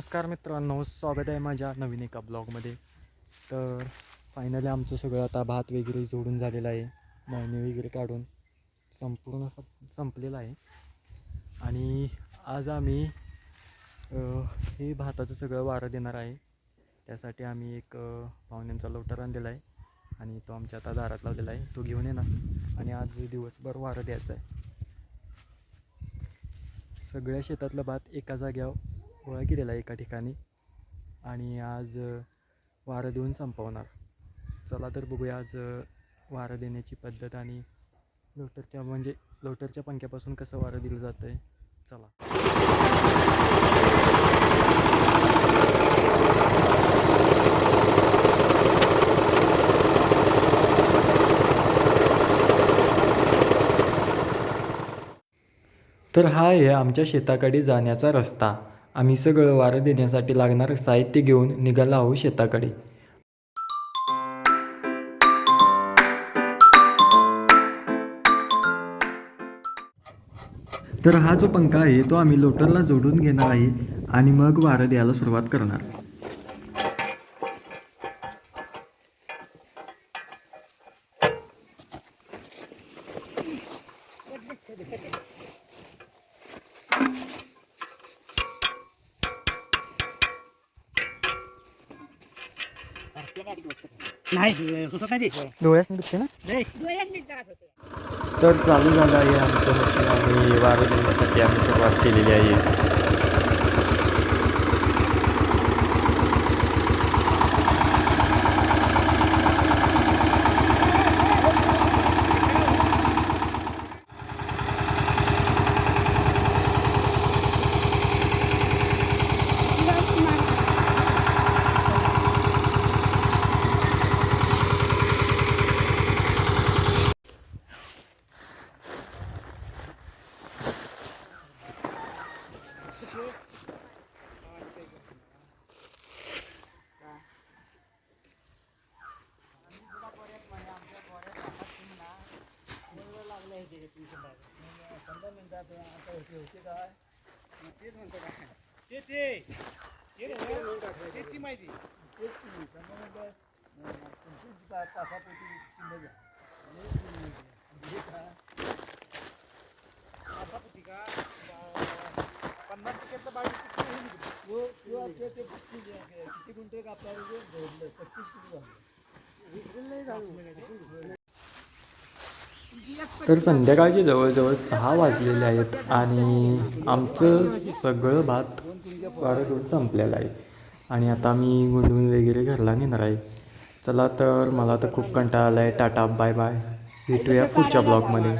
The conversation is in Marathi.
नमस्कार मित्रांनो स्वागत आहे माझ्या नवीन एका ब्लॉगमध्ये. तर फायनली आमचं सगळं आता भात वगैरे जोडून झालेलं आहे मळणी वगैरे काढून संपूर्ण सं- संपलेलं आहे. आणि आज आम्ही हे भाताचं सगळं वारं देणार आहे. त्यासाठी आम्ही एक पाहुण्यांचा लोटर आणलेला आहे आणि तो आमच्या आता दारात लावलेला आहे. तो घेऊन येणार आणि आज दिवसभर वारं द्यायचं आहे. सगळ्या शेतातलं भात एका जाग्यावर गोळा केलेला एका ठिकाणी. आणि आज वारं देऊन संपवणार. चला तर बघूया आज वारं देण्याची पद्धत आणि लोटरच्या म्हणजे लोटरच्या पंख्यापासून कसं वारं दिलं जातं आहे चला. तर हा आहे आमच्या शेताकडे जाण्याचा रस्ता. आम्ही सगळं वारं देण्यासाठी लागणारं साहित्य घेऊन निघालो आहोत शेताकडे. तर हा जो पंखा आहे तो आम्ही लोटरला जोडून घेणार आहे आणि मग वारं द्यायला सुरुवात करणार. नाही सुचत नाही ते. डोळ्यास दुखते ना नाही. तर चालू झालं आहे आमचं मशीन आणि वारं देण्यासाठी आम्ही सुरुवात केलेली आहे पंधरा मिनिटात आता होते होते काय मग तेच म्हणतो काय ते ते ते रे, त्याची माहिती तेच तुम्ही शंभर मिनिटं तुमची तासापोटी किंमत आहे. आणि हे काय? असा होती का बा- पन्नास टक्के हे निघतं. तो- तो आता ते पस्तीस किती गुंठे कापला पस्तीस किती झाले. वीस नाही झालं. तर संध्याकाळचे जवळजवळ सहा वाजलेले आहेत आणि आमचं सगळं भात वारं घेऊन संपलेलं आहे. आणि आता मी गुंडून वगैरे घरला नेणार आहे. चला तर मला तर खूप कंटाळा आला आहे टाटा बाय बाय. भेटूया पुढच्या ब्लॉगमध्ये.